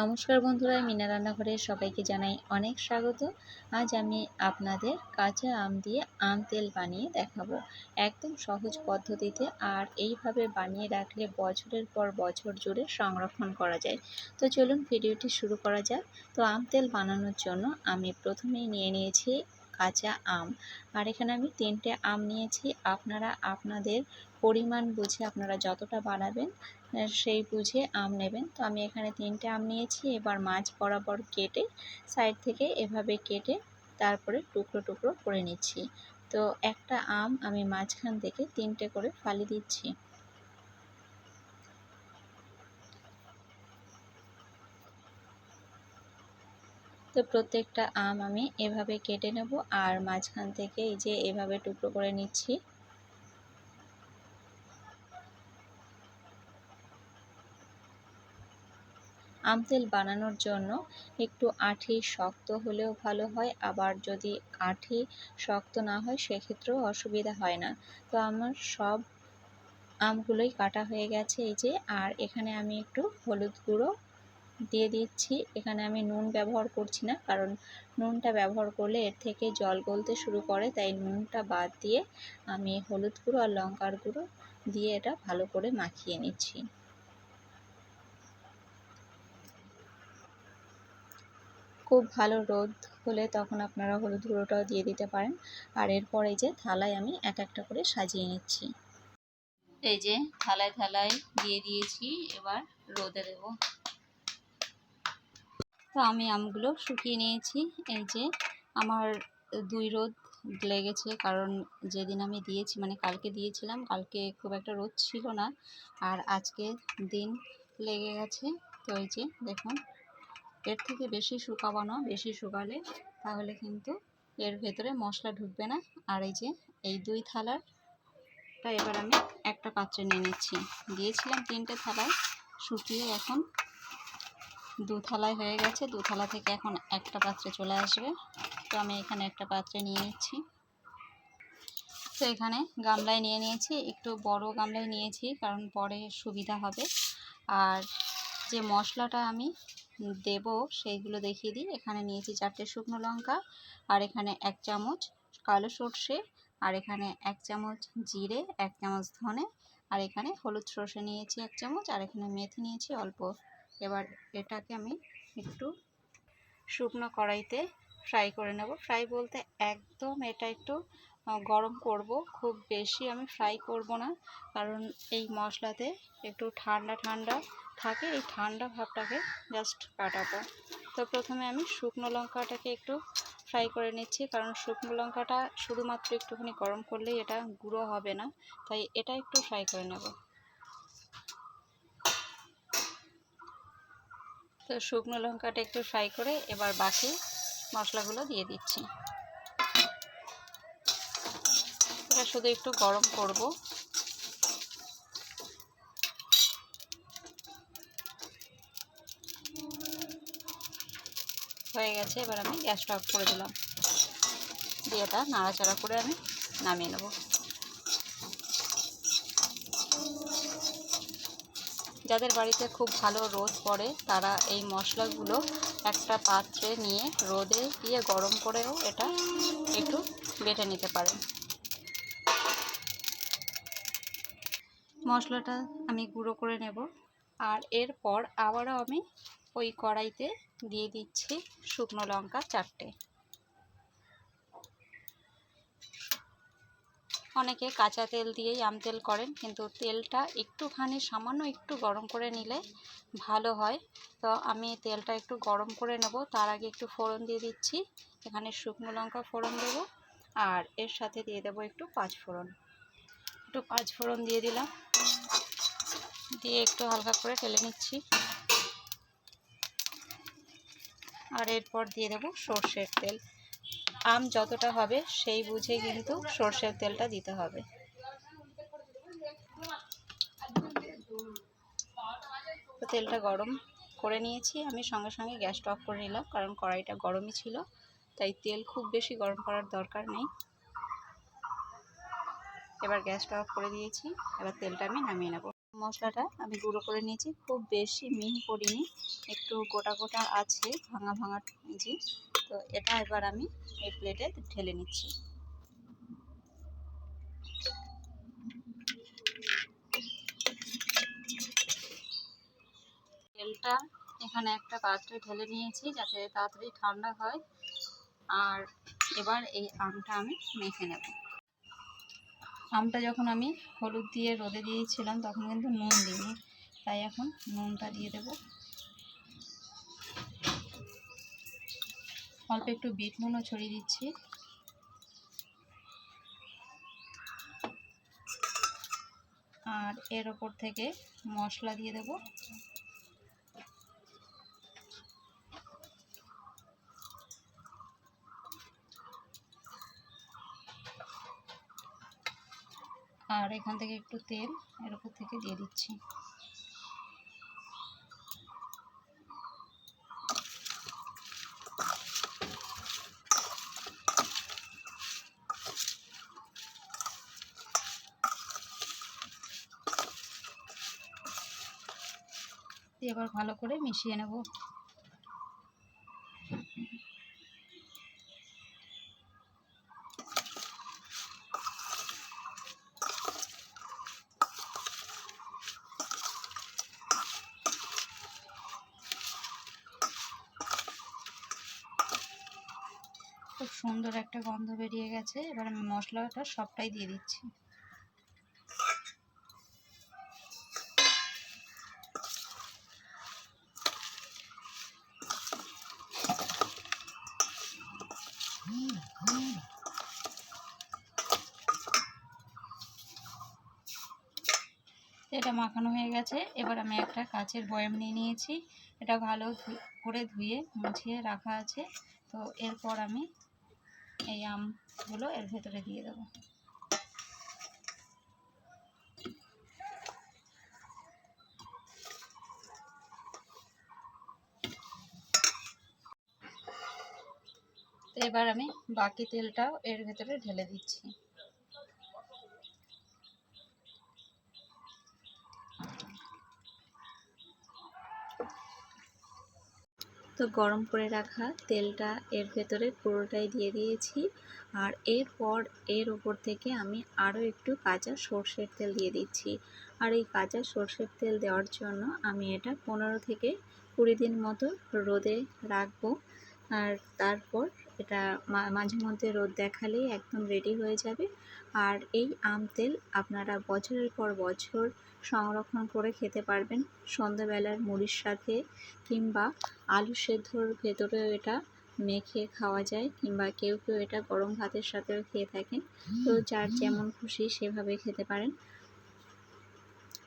নমস্কার বন্ধুরা মিনা রান্নাঘরে সবাইকে জানাই অনেক স্বাগত। আজ আমি আপনাদের কাঁচা আম দিয়ে আম তেল বানিয়ে দেখাবো। একদম সহজ পদ্ধতিতে আর এইভাবে বানিয়ে রাখলে বছরের পর বছর জুড়ে সংরক্ষণ করা যায়। তো চলুন ভিডিওটি শুরু করা যাক। তো আম তেল বানানোর জন্য আমি প্রথমেই নিয়ে নিয়েছি কাঁচা আম। আর এখানে আমি তিনটে আম নিয়েছি। আপনারা আপনাদের পরিমাণ বুঝে আপনারা যতটা বানাবেন সেই বুঝে আম নেবেন। তো আমি এখানে তিনটে আম নিয়েছি। এবার মাছ বরাবর কেটে সাইড থেকে এভাবে কেটে তারপরে টুকরো টুকরো করে নিচ্ছি। তো একটা আম আমি মাঝখান থেকে তিনটে করে ফালি দিচ্ছি। তো প্রত্যেকটা আম আমি এভাবে কেটে নেব আর মাঝখান থেকে এই যে এভাবে টুকরো করে নিচ্ছি। আম তেল বানানোর জন্য একটু আঠি শক্ত হলেও ভালো হয়, আবার যদি আঠি শক্ত না হয় সেক্ষেত্রেও অসুবিধা হয় না। তো আমার সব আমগুলোই কাটা হয়ে গেছে এই যে, আর এখানে আমি একটু হলুদ গুঁড়ো দিয়ে দিচ্ছি। এখানে আমি নুন ব্যবহার করছি না, কারণ নুনটা ব্যবহার করলে এর থেকে জল গলতে শুরু করে, তাই নুনটা বাদ দিয়ে আমি হলুদ গুঁড়ো আর লঙ্কার গুঁড়ো দিয়ে এটা ভালো করে মাখিয়ে নিচ্ছি। খুব ভালো রোদ হলে তখন আপনারা হলুদ গুঁড়োটাও দিয়ে দিতে পারেন। আর এরপরে যে থালায় আমি এক একটা করে সাজিয়ে নিচ্ছি। এই যে থালায় থালায় দিয়ে দিয়েছি, এবার রোদে দেব। তো আমি আমগুলো শুকিয়ে নিয়েছি। এই যে আমার দুই রোদ লেগেছে, কারণ যেদিন আমি দিয়েছি মানে কালকে দিয়েছিলাম, কালকে খুব একটা রোদ ছিল না। আর আজকে দিন লেগে গেছে। তো এই যে দেখুন, এর থেকে বেশি শুকাবো না, বেশি শুকালে তাহলে কিন্তু এর ভেতরে মশলা ঢুকবে না। আর এই যে, এই দুই থালারটা এবার আমি একটা পাত্রে নিয়ে নিচ্ছি। দিয়েছিলাম তিনটে থালায়, শুকিয়ে এখন দু থালায় হয়ে গেছে। দু থালা থেকে এখন একটা পাত্রে চলে আসবে। তো আমি এখানে একটা পাত্রে নিয়ে নিচ্ছি। তো এখানে গামলায় নিয়ে নিয়েছি। একটু বড় গামলায় নিয়েছি কারণ পরে সুবিধা হবে। আর যে মশলাটা আমি দেব সেইগুলো দেখিয়ে দিই। এখানে নিয়েছি চারটে শুকনো লঙ্কা, আর এখানে এক চামচ কালো সর্ষে, আর এখানে এক চামচ জিরে, এক চামচ ধনে, আর এখানে হলুদ সর্ষে নিয়েছি এক চামচ, আর এখানে মেথি নিয়েছি অল্প এবার এটাকে আমি একটু শুকনো কড়াইতে ফ্রাই করে নেব। ফ্রাই বলতে একদম এটা একটু গরম করব। খুব বেশি আমি ফ্রাই করব না, কারণ এই মশলাতে একটু ঠান্ডা ঠান্ডা থাকে। এই ঠান্ডা ভাবটাকে জাস্ট কাটাবো। তো প্রথমে আমি শুকনো লঙ্কাটাকে একটু ফ্রাই করে নিচ্ছি, কারণ শুকনো লঙ্কাটা শুধুমাত্র একটুখানি গরম করলেই এটা গুঁড়ো হবে না, তাই এটা একটু ফ্রাই করে নেব। তো শুকনো লঙ্কাটা একটু ফ্রাই করে এবার বাকি মশলাগুলো দিয়ে দিচ্ছি। এটা শুধু একটু গরম করব। হয়ে গেছে, এবার আমি গ্যাসটা অফ করে দিলাম। দিয়ে এটা নাড়াচাড়া করে আমি নামিয়ে নেব। যাদের বাড়িতে খুব ভালো রোদ পড়ে, তারা এই মশলাগুলো একটা পাত্রে নিয়ে রোদে দিয়ে গরম করেও এটা একটু বেটে নিতে পারেন মশলাটা আমি গুঁড়ো করে নেব। আর এরপর আবারও আমি ওই কড়াইতে দিয়ে দিচ্ছি শুকনো লঙ্কা চারটে। অনেকে কাঁচা তেল দিয়েই আম তেল করেন, কিন্তু তেলটা একটুখানি সামান্য একটু গরম করে নিলে ভালো হয়। তো আমি তেলটা একটু গরম করে নেব, তার আগে একটু ফোড়ন দিয়ে দিচ্ছি। এখানে শুকনো লঙ্কা ফোড়ন দেব, আর এর সাথে দিয়ে দেবো একটু পাঁচ ফোড়ন। একটু পাঁচ ফোড়ন দিয়ে দিলাম। দিয়ে একটু হালকা করে টেলে নিচ্ছি। আর এরপর দিয়ে দেবো সর্ষের তেল। আম যতটা হবে, সেই বুঝে কিন্তু সর্ষের তেলটা দিতে হবে। তেলটা গরম করে নিয়েছি। আমি সঙ্গে সঙ্গে গ্যাসটা অফ করে নিলাম, কারণ কড়াইটা গরমই ছিল, তাই তেল খুব বেশি গরম করার দরকার নেই। এবার গ্যাসটা অফ করে দিয়েছি, এবার তেলটা আমি নামিয়ে নেব। মশলাটা আমি গুঁড়ো করে নিয়েছি, খুব বেশি মিহি করিনি, একটু গোটা গোটা আছে, ভাঙা ভাঙা জি। তো এটা এবার আমি এই প্লেটে ঢেলে নিচ্ছি। তেলটা এখানে একটা পাত্রে ঢেলে নিয়েছি যাতে তাড়াতাড়ি ঠান্ডা হয়। আর এবার এই আমটা আমি মেখে নেব। আমটা যখন আমি হলুদ দিয়ে রোদে দিয়েছিলাম তখন কিন্তু নুন দিইনি, তাই এখন নুনটা দিয়ে দেব। অল্প একটু বিট নুনও ছড়িয়ে দিচ্ছি। আর এর ওপর থেকে মশলা দিয়ে দেব। আর এখান থেকে একটু তেল এর ওপর থেকে দিয়ে দিচ্ছি। দিয়ে এবার ভালো করে মিশিয়ে নেব। খুব সুন্দর একটা গন্ধ বেরিয়ে গেছে। এবার আমি মশলাটা সবটাই দিয়ে দিচ্ছি। এটা মাখানো হয়ে গেছে। এবার আমি একটা কাচের বয়াম নিয়ে নিয়েছি। এটা ভালো করে ধুয়ে মুছিয়ে রাখা আছে। তো এরপর আমি এই আমগুলো এর ভেতরে দিয়ে দেবো। এবার আমি বাকি তেলটাও এর ভেতরে ঢেলে দিচ্ছি। তো গরম করে রাখা তেলটা এর ভেতরে পুরোটাই দিয়ে দিয়েছি। আর এরপর এর ওপর থেকে আমি আরও একটু কাঁচা সর্ষের তেল দিয়ে দিচ্ছি। আর এই কাঁচা সর্ষের তেল দেওয়ার জন্য আমি এটা পনেরো থেকে কুড়ি দিন মতো রোদে রাখব। আর তারপর এটা মাঝে মধ্যে রোদ দেখালেই একদম রেডি হয়ে যাবে। আর এই আম তেল আপনারা বছরের পর বছর সংরক্ষণ করে খেতে পারবেন। সন্ধ্যাবেলার মুড়ির সাথে কিংবা আলু সেদ্ধর ভেতরেও এটা মেখে খাওয়া যায় কিংবা কেউ কেউ এটা গরম ভাতের সাথেও খেয়ে থাকেন। তো যার যেমন খুশি সেভাবে খেতে পারেন।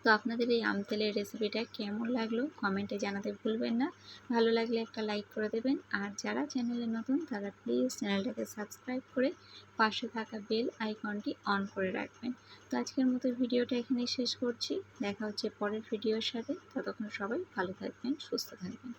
তো আপনাদের এই আমতেলের রেসিপিটা কেমন লাগল কমেন্টে জানাতে ভুলবেন না। ভালো লাগলে একটা লাইক করে দেবেন। আর যারা চ্যানেলে নতুন, তারা প্লিজ চ্যানেলটাকে সাবস্ক্রাইব করে পাশে থাকা বেল আইকনটি অন করে রাখবেন। তো আজকের মতো ভিডিওটা এখানেই শেষ করছি। দেখা হচ্ছে পরের ভিডিওর সাথে। ততক্ষণ সবাই ভালো থাকবেন, সুস্থ থাকবেন।